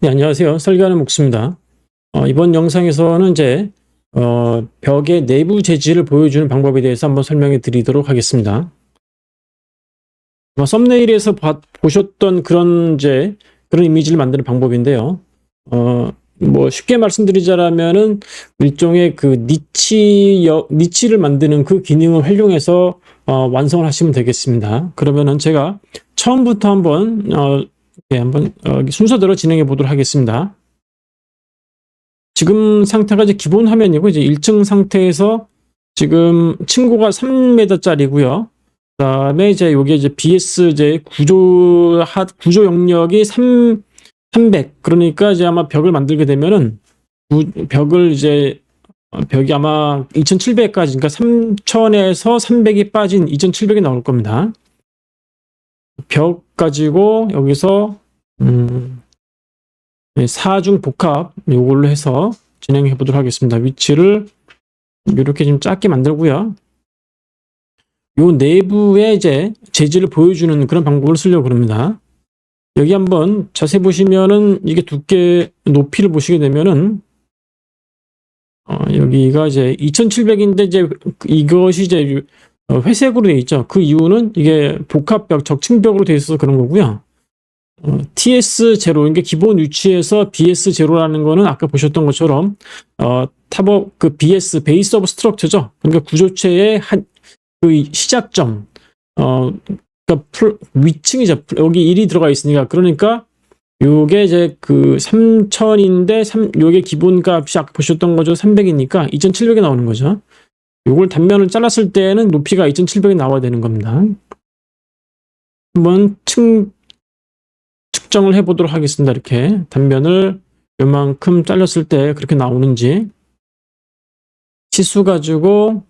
네, 안녕하세요. 설계하는 목수입니다. 어, 이번 영상에서는 이제 어, 벽의 내부 재질을 보여주는 방법에 대해서 한번 설명해 드리도록 하겠습니다. 아마 썸네일에서 봐- 보셨던 그런 이제 그런 이미지를 만드는 방법인데요. 어, 뭐 쉽게 말씀드리자면은 일종의 그 니치 여, 니치를 만드는 그 기능을 활용해서 어, 완성을 하시면 되겠습니다. 그러면은 제가 처음부터 한번 어, 네, 한번 어, 순서대로 진행해 보도록 하겠습니다. 지금 상태가 이제 기본 화면이고 이제 1층 상태에서 지금 층고가 3m짜리고요. 그다음에 이제 여기 이제 BS 이제 구조 하, 구조 영역이 3 300 그러니까 이제 아마 벽을 만들게 되면은 구- 벽을 이제 어, 벽이 아마 2,700까지 그러니까 3,000에서 300이 빠진 2,700이 나올 겁니다. 벽 가지고 여기서 음, 네, 사중 복합 요걸로 해서 진행해 보도록 하겠습니다. 위치를 이렇게 좀 작게 만들고요. 요 내부에 이제 재질을 보여주는 그런 방법을 쓰려고 그럽니다. 여기 한번 자세히 보시면은 이게 두께 높이를 보시게 되면은 어, 여기가 이제 2700인데 이제 이것이 이제 어, 회색으로 되어 있죠. 그 이유는 이게 복합벽, 적층벽으로 되어 있어서 그런 거고요. 어, TS0, 그러니까 기본 위치에서 BS0라는 거는 아까 보셨던 것처럼 어, 탑업 그 BS 베이스 오브 스트럭처죠. 그러니까 구조체의 한 그 시작점, 어, 그러니까 풀- 위층이죠. 여기 1이 들어가 있으니까 그러니까 요게 이제 그 3000인데 3 요게 기본 값이 아까 보셨던 거죠. 300이니까 2700이 나오는 거죠. 요걸 단면을 잘랐을 때는 높이가 2700이 나와야 되는 겁니다. 한번 측, 측정을 해 보도록 하겠습니다. 이렇게 단면을 요만큼 잘랐을 때 그렇게 나오는지 치수 가지고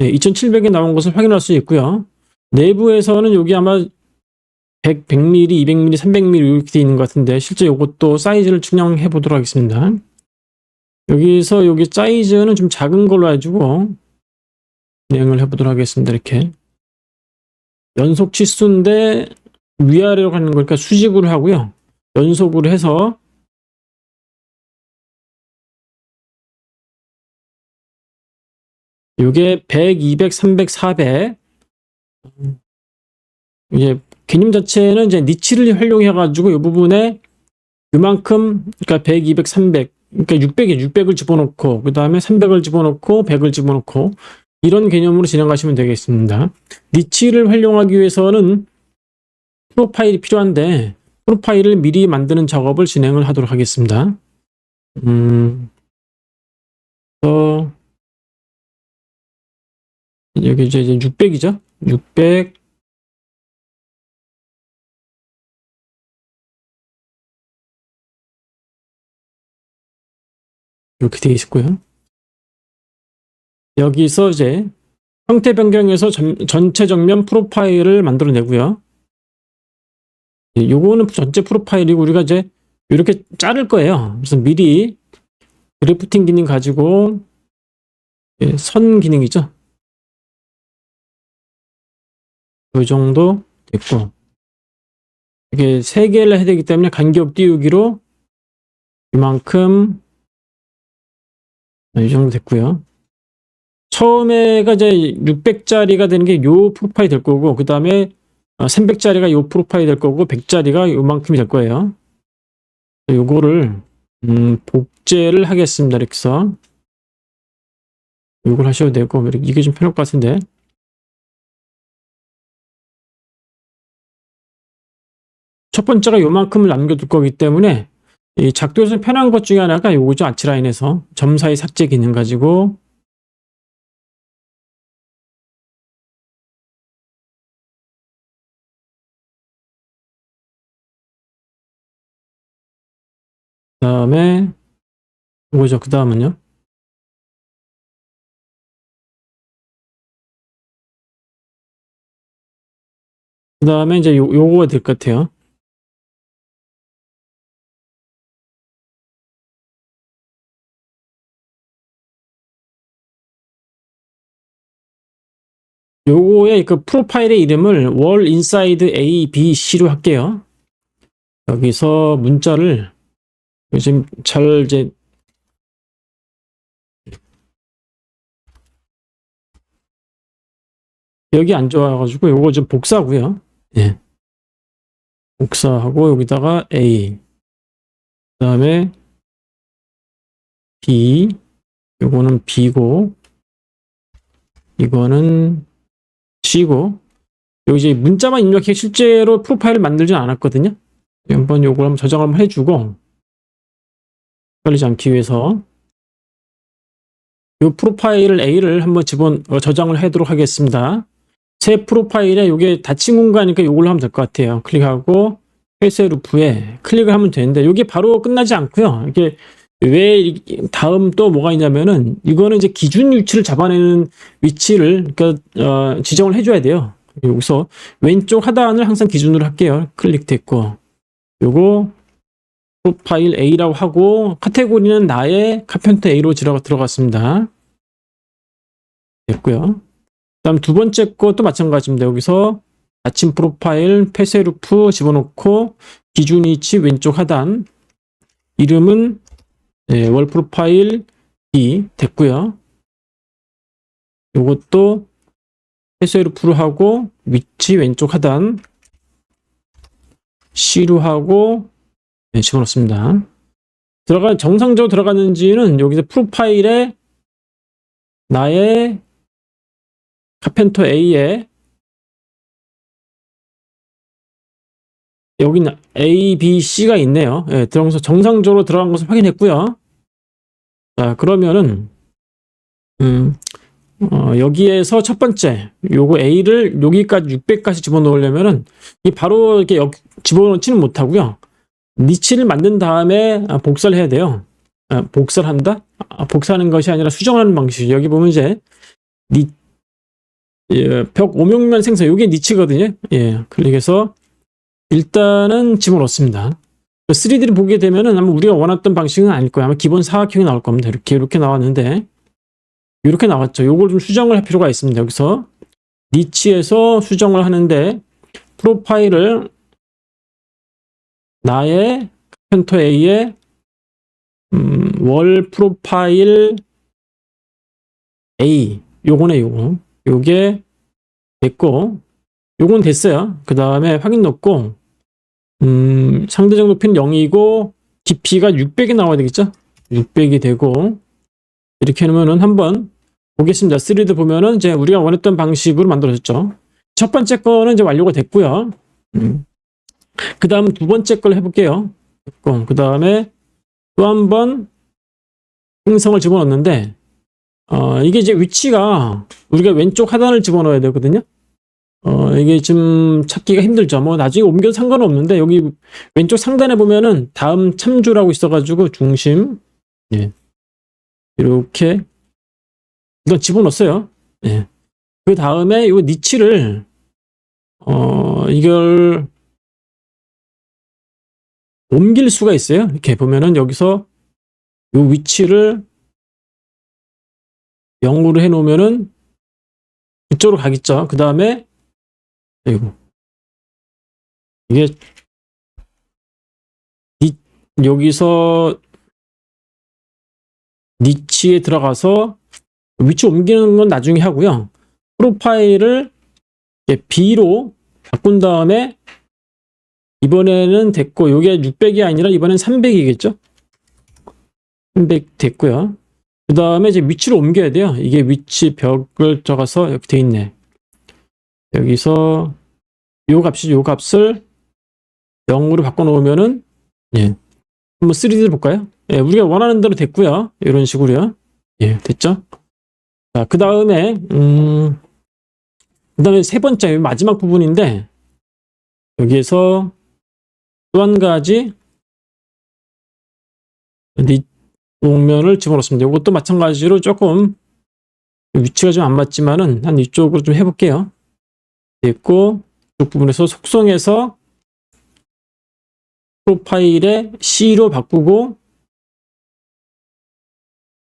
네, 2700이 나온 것을 확인할 수 있고요. 내부에서는 여기 아마 100, 100mm, 200mm, 300mm 이렇게 돼 있는 것 같은데 실제 이것도 사이즈를 측량해 보도록 하겠습니다. 여기서 여기 사이즈는 좀 작은 걸로 해주고 진행을 해보도록 하겠습니다. 이렇게 연속 치수인데 위아래로 가는 거니까 수직으로 하고요. 연속으로 해서 이게 100, 200, 300, 400 이제 개념 자체는 이제 니치를 활용해 가지고 이 부분에 이만큼 그러니까 100, 200, 300 그러니까 600에 600을 집어넣고 그 다음에 300을 집어넣고 100을 집어넣고 이런 개념으로 진행하시면 되겠습니다. 니치를 활용하기 위해서는 프로파일이 필요한데 프로파일을 미리 만드는 작업을 진행을 하도록 하겠습니다. 음, 어, 여기 이제 600이죠? 600 이렇게 되어 있고요. 여기서 이제 형태 변경해서 전, 전체 정면 프로파일을 만들어내고요. 예, 요거는 전체 프로파일이고 우리가 이제 이렇게 자를 거예요. 그래서 미리 그래프팅 기능 가지고 예, 선 기능이죠. 이 정도 됐고 이게 세 개를 해야 되기 때문에 간격 띄우기로 이만큼 네, 이 정도 됐고요. 처음에가 이제 600짜리가 되는 게 요 프로파일 될 거고 그 다음에 300짜리가 요 프로파일 될 거고 100짜리가 요만큼이 될 거예요. 요거를 음, 복제를 하겠습니다. 이렇게 해서 요걸 하셔도 되고 이게 좀 편할 것 같은데 첫 번째가 요만큼을 남겨둘 거기 때문에 이 작도에서 편한 것 중에 하나가 요거죠. 아치라인에서 점 사이 삭제 기능 가지고 그 다음에 요거죠. 그 다음은요. 그 다음에 이제 요, 요거가 될 것 같아요. 요거의 그 프로파일의 이름을 월 인사이드 A, B, C로 할게요. 여기서 문자를 지금 잘 이제 여기 안 좋아가지고 요거 좀 복사하고요. 예. 복사하고 여기다가 A 그 다음에 B 요거는 B고 이거는 C고 여기 이제 문자만 입력해 실제로 프로파일을 만들진 않았거든요. 한번 요걸 한번 저장을 한번 해주고 헷갈리지 않기 위해서 요 프로파일 A를 한번 집어 어, 저장을 하도록 하겠습니다. 새 프로파일에 요게 닫힌 공간이니까 요걸로 하면 될 것 같아요. 클릭하고 회세 루프에 클릭을 하면 되는데 요게 바로 끝나지 않고요. 이게 왜 이- 다음 또 뭐가 있냐면은 이거는 이제 기준 위치를 잡아내는 위치를 그러니까 어, 지정을 해줘야 돼요. 여기서 왼쪽 하단을 항상 기준으로 할게요. 클릭됐고 요거 프로파일 A라고 하고 카테고리는 나의 카펜터 A로 들어갔습니다. 됐고요. 그다음 두 번째 것도 마찬가지입니다. 여기서 아침 프로파일 폐쇄루프 집어넣고 기준 위치 왼쪽 하단 이름은 네, 월 프로파일 B 됐고요. 요것도 폐쇄루프로 하고 위치 왼쪽 하단 C로 하고 네, 집어넣습니다. 들어가 정상적으로 들어갔는지는 여기서 프로파일에 나의 카펜터 A에 여기는 A, B, C가 있네요. 예, 들어가서 정상적으로 들어간 것을 확인했고요. 자, 그러면은 음, 어, 여기에서 첫 번째 요거 A를 여기까지 600까지 집어넣으려면은 이 바로 이렇게 여- 집어넣지는 못하고요. 니치를 만든 다음에 아, 복사를 해야 돼요. 아, 복사를 한다? 아, 복사하는 것이 아니라 수정하는 방식. 여기 보면 이제 니, 예, 벽 오명면 생성. 이게 니치거든요. 예, 클릭해서 일단은 집어넣습니다. 3D를 보게 되면은 아마 우리가 원했던 방식은 아닐 거예요. 아마 기본 사각형이 나올 겁니다. 이렇게 이렇게 나왔는데 이렇게 나왔죠. 요걸 좀 수정을 할 필요가 있습니다. 여기서 니치에서 수정을 하는데 프로파일을 나의 펜터 A의 음, 월 프로파일 A 요거네 요거 요게 됐고 요건 됐어요 그 다음에 확인 넣고 음, 상대적 높이는 0이고 깊이가 600이 나와야 되겠죠 600이 되고 이렇게 해놓으면은 한번 보겠습니다 3D 보면은 이제 우리가 원했던 방식으로 만들어졌죠 첫 번째 거는 이제 완료가 됐고요 음. 그 다음 두 번째 걸 해볼게요. 그 다음에 또 한 번 행성을 집어넣는데, 어, 이게 이제 위치가 우리가 왼쪽 하단을 집어넣어야 되거든요. 어, 이게 좀 찾기가 힘들죠. 뭐 나중에 옮겨도 상관은 없는데, 여기 왼쪽 상단에 보면은 다음 참조라고 있어가지고 중심, 예. 이렇게, 이건 집어넣었어요. 예. 그 다음에 이 니치를, 어, 이걸 옮길 수가 있어요. 이렇게 보면은 여기서 이 위치를 0으로 해 놓으면은 이쪽으로 가겠죠. 그 다음에 아이고 이게 니, 여기서 니치에 들어가서 위치 옮기는 건 나중에 하고요. 프로파일을 B로 바꾼 다음에 이번에는 됐고 요게 600이 아니라 이번엔 300이겠죠? 300 됐고요. 그 다음에 이제 위치를 옮겨야 돼요. 이게 위치 벽을 적어서 이렇게 돼 있네. 여기서 요 값이 요 값을 0으로 바꿔놓으면은 예. 한번 3D를 볼까요? 예, 우리가 원하는 대로 됐고요. 이런 식으로요. 예, 됐죠? 자, 그 다음에 음, 그 다음에 세 번째 마지막 부분인데 여기에서 또 한 가지 니 목면을 집어넣습니다. 이것도 마찬가지로 조금 위치가 좀 안 맞지만은 한 이쪽으로 좀 해볼게요. 됐고 부분에서 속성에서 프로파일에 C로 바꾸고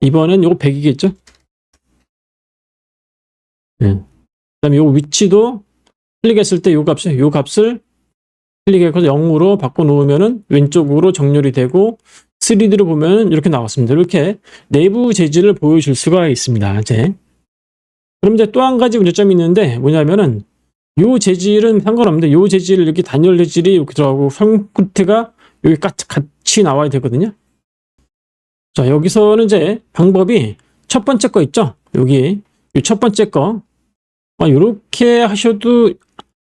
이번엔 요거 100이겠죠? 네. 그 다음에 요 위치도 클릭했을 때 요 값이 요 값을 클릭해서 0으로 바꿔 놓으면은 왼쪽으로 정렬이 되고 3D로 보면 이렇게 나왔습니다. 이렇게 내부 재질을 보여줄 수가 있습니다. 이제 그럼 이제 또 한 가지 문제점이 있는데 뭐냐면은 요 재질은 상관없는데 요 재질 이렇게 단열 재질이 이렇게 들어가고 손끝가 여기 까- 같이 나와야 되거든요. 자 여기서는 이제 방법이 첫 번째 거 있죠. 여기 이 첫 번째 거 아, 요렇게 하셔도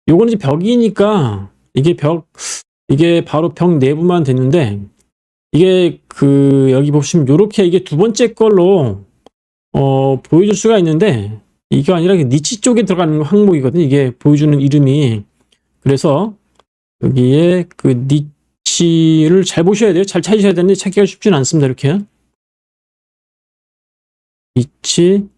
요거는 이제 벽이니까 이게 벽 이게 바로 벽 내부만 됐는데 이게 그 여기 보시면 요렇게 이게 두 번째 걸로 어 보여줄 수가 있는데 이게 아니라 니치 쪽에 들어가는 항목이거든요. 이게 보여주는 이름이 그래서 여기에 그 니치를 잘 보셔야 돼요. 잘 찾으셔야 되는데 찾기가 쉽지는 않습니다. 이렇게 니치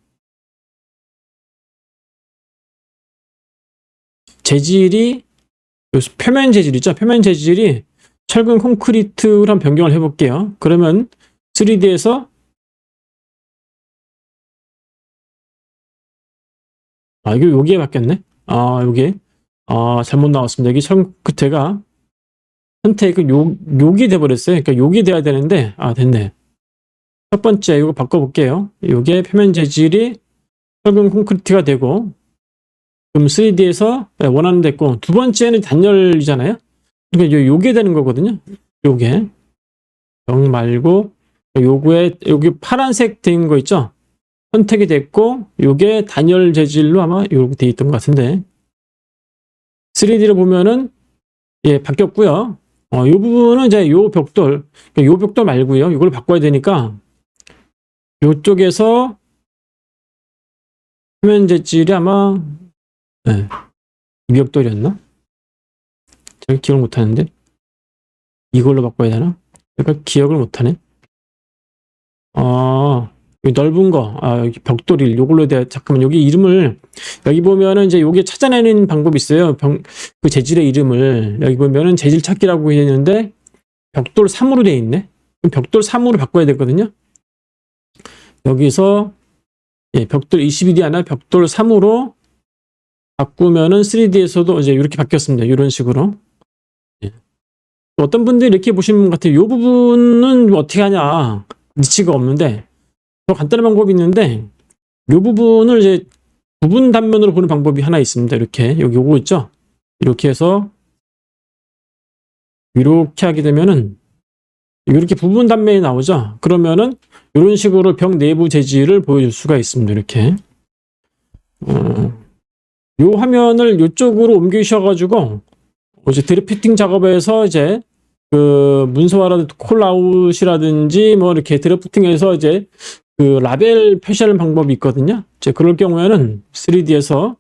재질이 요 표면 재질이죠. 표면 재질이 철근 콘크리트로 한 변경을 해볼게요. 그러면 3D에서 아 이거 여기에 바뀌었네. 아 여기 아 잘못 나왔습니다. 여기 철근 콘크리트가 선택은 요 요기 돼버렸어요. 그러니까 요기 돼야 되는데 아 됐네. 첫 번째 이거 바꿔볼게요. 요게 표면 재질이 철근 콘크리트가 되고 그럼 3D에서 원하는 됐고 두 번째는 단열이잖아요. 그러니까 요- 요게 되는 거거든요. 요게 영 말고 요거에 여기 파란색 된 거 있죠. 선택이 됐고 요게 단열 재질로 아마 요렇게 돼 있던 것 같은데 3D로 보면은 예 바뀌었고요. 어, 요 부분은 이제 요 벽돌 그러니까 요 벽돌 말고요. 이걸 바꿔야 되니까 요쪽에서 표면 재질이 아마 네. 이 벽돌이었나? 제가 기억을 못하는데 이걸로 바꿔야 되나? 제가 기억을 못하네. 아 여기 넓은 거, 아 여기 벽돌이 요걸로 돼. 잠깐만 여기 이름을 여기 보면은 이제 요게 찾아내는 방법이 있어요. 병, 그 재질의 이름을 여기 보면은 재질 찾기라고 해 있는데 벽돌 3으로 돼 있네. 그럼 벽돌 3으로 바꿔야 되거든요. 여기서 예, 벽돌 22D 하나 벽돌 3으로 바꾸면은 3D에서도 이제 이렇게 바뀌었습니다. 이런 식으로. 예. 어떤 분들이 이렇게 보시는 것 같아요. 이 부분은 뭐 어떻게 하냐. 니치가 없는데. 더 간단한 방법이 있는데, 이 부분을 이제 부분 단면으로 보는 방법이 하나 있습니다. 이렇게. 여기 요거 있죠? 이렇게 해서, 이렇게 하게 되면은, 이렇게 부분 단면이 나오죠? 그러면은, 이런 식으로 벽 내부 재질을 보여줄 수가 있습니다. 이렇게. 어, 요 화면을 이쪽으로 옮기셔가지고 이제 드래프팅 작업에서 이제 그 문서화라든지 콜아웃이라든지 뭐 이렇게 드래프팅해서 이제 그 라벨 표시하는 방법이 있거든요. 이제 그럴 경우에는 3D에서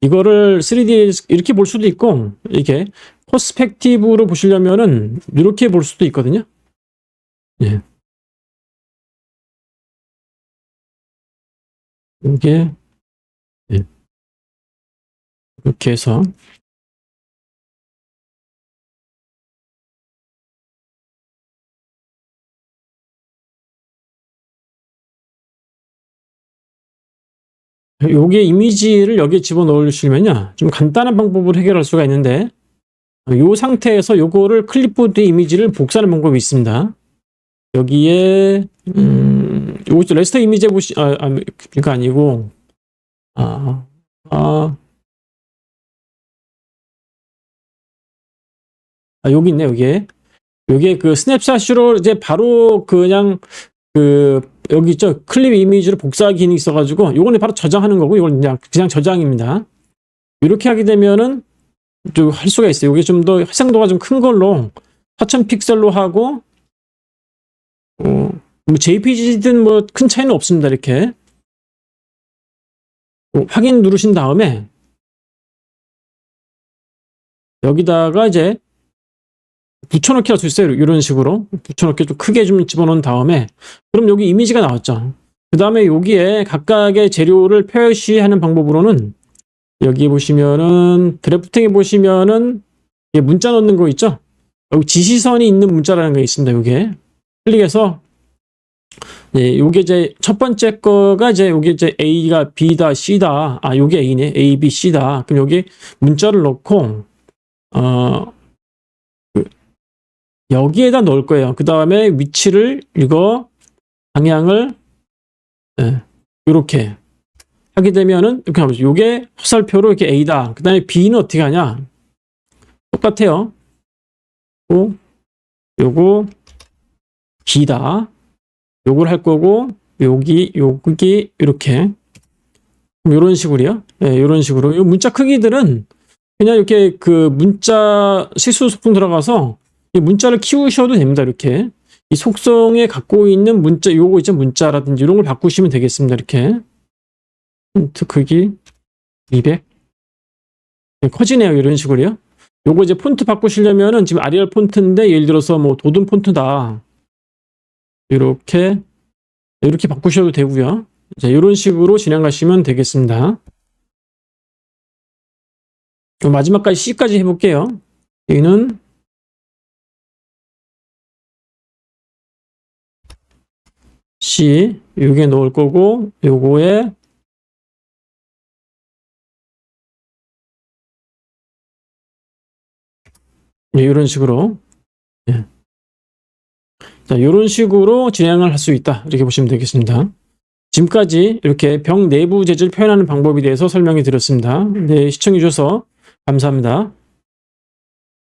이거를 3D에 이렇게 볼 수도 있고 이렇게 퍼스펙티브로 보시려면은 이렇게 볼 수도 있거든요. 예. 이게 이렇게 해서 요게 이미지를 여기에 집어넣으시면요. 좀 간단한 방법으로 해결할 수가 있는데 요 상태에서 요거를 클립보드 이미지를 복사하는 방법이 있습니다. 여기에 음, 요거 레스터 이미지 보시 아, 아 그러니까 아니고 아, 아 아, 여기 있네, 여기에. 여기에 그 스냅샷으로 이제 바로 그냥 그 여기 있죠. 클립 이미지를 복사 기능이 있어가지고 요거는 바로 저장하는 거고 이건 그냥 그냥 저장입니다. 이렇게 하게 되면은 좀 할 수가 있어요. 이게 좀더 해상도가 좀 큰 걸로 4000 픽셀로 하고 어, 뭐 JPG든 뭐 큰 차이는 없습니다. 이렇게 어, 확인 누르신 다음에 여기다가 이제 붙여넣기 할수 있어요. 이런 식으로. 붙여넣기 좀 크게 좀 집어넣은 다음에. 그럼 여기 이미지가 나왔죠. 그 다음에 여기에 각각의 재료를 표시하는 방법으로는 여기 보시면은 드래프팅에 보시면은 이게 문자 넣는 거 있죠? 여기 지시선이 있는 문자라는 게 있습니다. 요게. 클릭해서 예, 요게 이제 첫 번째 거가 이제 요게 이제 A가 B다, C다. 아, 요게 A네. A, B, C다. 그럼 여기 문자를 넣고 어, 그 여기에다 넣을 거예요. 그 다음에 위치를 이거 방향을 예, 이렇게 하게 되면은 이렇게 하면 요게 화살표로 이렇게 A다. 그 다음에 B는 어떻게 하냐? 똑같아요. 또 요거 B다. 요걸 할 거고 여기 여기 이렇게 이런 식으로요. 예, 이런 식으로. 이 문자 크기들은 그냥 이렇게 그 문자 실수 소풍 들어가서 이 문자를 키우셔도 됩니다. 이렇게 이 속성에 갖고 있는 문자 요거 있죠 문자라든지 이런 걸 바꾸시면 되겠습니다. 이렇게 폰트 크기 200 네, 커지네요. 이런 식으로요. 요거 이제 폰트 바꾸시려면은 지금 아리얼 폰트인데 예를 들어서 뭐 도든 폰트다. 이렇게 이렇게 바꾸셔도 되고요. 자, 이런 식으로 진행하시면 되겠습니다. 마지막까지 C까지 해볼게요. 여기는 C 요게 넣을 거고 요거에 네, 이런 식으로 예. 자, 이런 식으로 진행을 할 수 있다. 이렇게 보시면 되겠습니다. 지금까지 이렇게 병 내부 재질 표현하는 방법에 대해서 설명해 드렸습니다. 네, 시청해 주셔서 감사합니다.